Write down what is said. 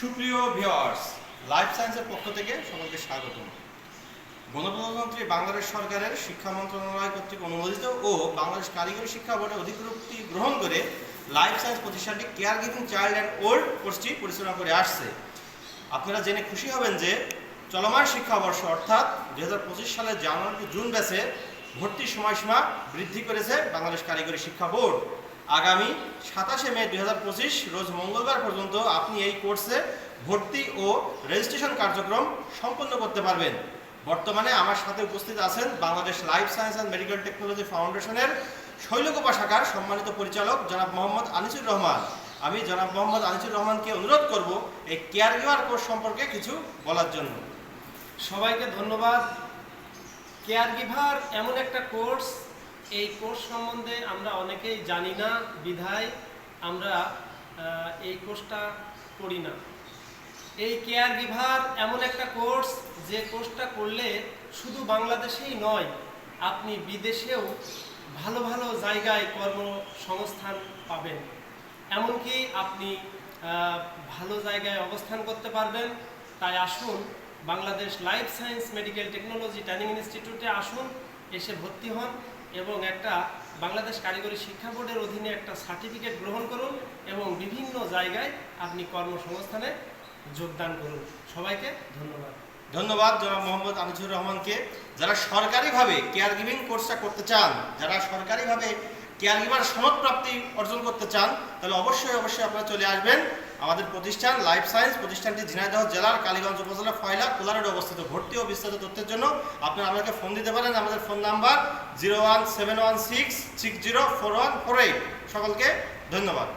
সুপ্রিয় viewers life সায়েন্সের পক্ষ থেকে সকলকে স্বাগত গণপ্রজাতন্ত্রী বাংলাদেশ সরকারের শিক্ষা মন্ত্রণালয় কর্তৃক অনুমোদিত ও বাংলাদেশ কারিগরি শিক্ষা বোর্ডের অধিকৃতি গ্রহণ করে লাইফ সায়েন্স প্রতিষ্ঠানটি care giving child and old কোর্সটি পরিচালনা করে আসছে। আপনারা জেনে খুশি হবেন যে চলমান শিক্ষাবর্ষ, অর্থাৎ দুই হাজার পঁচিশ সালের জানুয়ারি জুন ব্যাচে ভর্তির সময়সীমা বৃদ্ধি করেছে বাংলাদেশ কারিগরি শিক্ষা বোর্ড। আগামী সাতাশে মে দু হাজার পঁচিশ রোজ মঙ্গলবার পর্যন্ত আপনি এই কোর্সে ভর্তি ও রেজিস্ট্রেশন কার্যক্রম সম্পন্ন করতে পারবেন। বর্তমানে আমার সাথে উপস্থিত আছেন Bangladesh life science and medical technology ফাউন্ডেশনের শৈলকোপা শাখার সম্মানিত পরিচালক জনাব মোহাম্মদ আনিসুর রহমান। আমি জনাব মোহাম্মদ আনিসুর রহমানকে অনুরোধ করব এই কেয়ার গিভার কোর্স সম্পর্কে কিছু বলার জন্য। সবাইকে ধন্যবাদ। কেয়ার গিভার এমন একটা কোর্স এই কোর্স সম্বন্ধে আমরা অনেকেই জানি না, বিধায় আমরা এই কোর্সটা করি না। এই কেয়ার গিভার এমন একটা কোর্স, যে কোর্সটা করলে শুধু বাংলাদেশেই নয়, আপনি বিদেশেও ভালো ভালো জায়গায় কর্মসংস্থান পাবেন। এমনকি আপনি ভালো জায়গায় অবস্থান করতে পারবেন। তাই আসুন Bangladesh life science medical technology training ইনস্টিটিউটে আসুন, এসে ভর্তি হন এবং একটা বাংলাদেশ কারিগরি শিক্ষা বোর্ডের অধীনে একটা সার্টিফিকেট গ্রহণ করুন এবং বিভিন্ন জায়গায় আপনি কর্মসংস্থানে যোগদান করুন। সবাইকে ধন্যবাদ। ধন্যবাদ জনাব মোহাম্মদ আনিসুর রহমানকে। যারা সরকারিভাবে কেয়ার গিভিং কোর্সটা করতে চান, যারা সরকারিভাবে কেয়ার গিভার সনদ প্রাপ্তি অর্জন করতে চান, তাহলে অবশ্যই অবশ্যই আপনারা চলে আসবেন। আমাদের প্রতিষ্ঠান লাইফ সায়েন্স প্রতিষ্ঠানটি ঝিনাইদহ জেলার কালীগঞ্জ উপজেলা ফয়লা কোলা রোডে অবস্থিত। ভর্তি ও বিস্তারিত তথ্যের জন্য আপনারা আমাদেরকে ফোন দিতে পারেন। আমাদের phone number zero one seven one six six zero four one four eight সকলকে ধন্যবাদ।